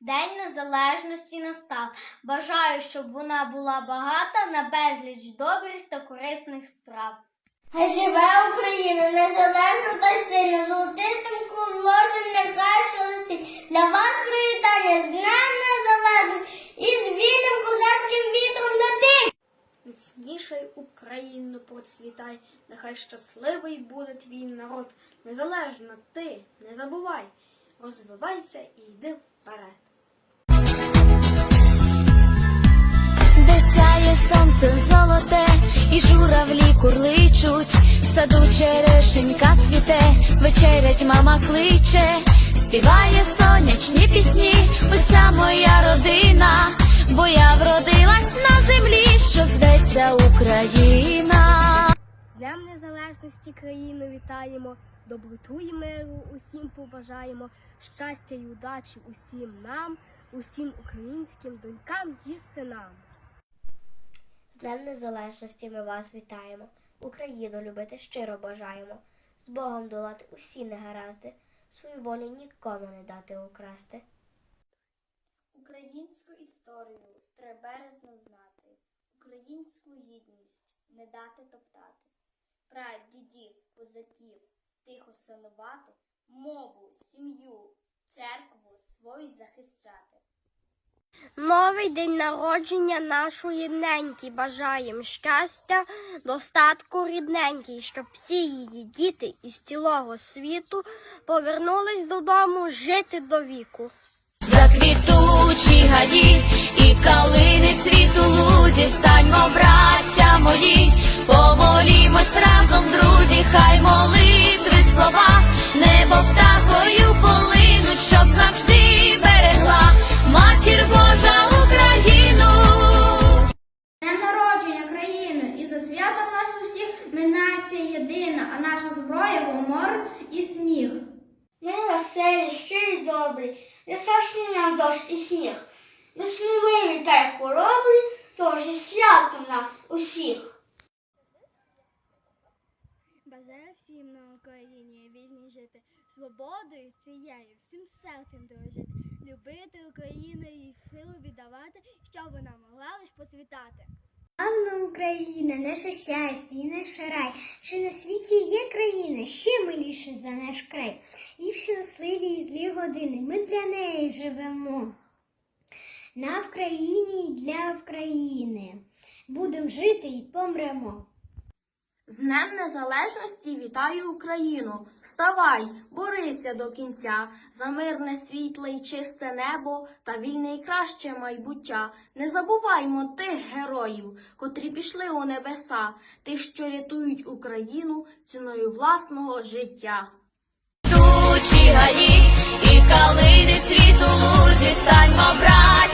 День Незалежності настав. Бажаю, щоб вона була багата на безліч добрих та корисних справ. Хай живе Україна, незалежно та сильно, золотистим колосом нехай шелестить. Для вас привітання з Днем Незалежності і з вільним козацьким вітром летить. Міцніший Україну процвітай, нехай щасливий буде твій народ. Незалежно ти, не забувай, розвивайся і йди вперед. Де сяє сонце золоте, і журавлі курличуть, в саду черешенька цвіте, вечерять мама кличе, співає сонячні пісні, уся моя родина, бо я вродилась на землі, що зветься Україна. З Днем Незалежності країну вітаємо, доброту і миру усім побажаємо, щастя й удачі усім нам, усім українським донькам і синам. З Днем Незалежності ми вас вітаємо. Україну любити щиро бажаємо. З Богом долати усі негаразди, свою волю нікому не дати украсти. Українську історію треба бережно знати, українську гідність не дати топтати, прадідів, козаків тихо шанувати, мову, сім'ю, церкву свою захищати. Новий день народження нашої неньки. Бажаєм щастя, достатку рідненький, щоб всі її діти із цілого світу повернулись додому жити до віку. Заквітучі гаї і калини цвіту лузі, станьмо, браття мої, помолімось разом, друзі, хай молитви слова, небо птахою полинуть, щоб завжди берегла матір Божа Україну. Днем народження країни і за свято нас усіх ми єдина, а наша зброя гумор і сміх. Ми веселі, щирі добрі, не страшні нам дощ і сніг. Ми сміливі та й хоробрі, тож і свято нас усіх. Бажаю всім на Україні вільні жити, свободою цією, всім серцем дорожити, любити Україну і силу віддавати, щоб вона могла лиш процвітати. Славна Україна, наше щастя і наш рай, що на світі є країна, ще миліше за наш край. І в щасливі і злі години ми для неї живемо. На Вкраїні і для України будемо жити і помремо. З Днем Незалежності вітаю Україну. Вставай, борися до кінця за мирне світле й чисте небо та вільне й краще майбуття. Не забуваймо тих героїв, котрі пішли у небеса, тих, що рятують Україну ціною власного життя. Тучі гаї і калини цвіту лузі, станьмо, мої,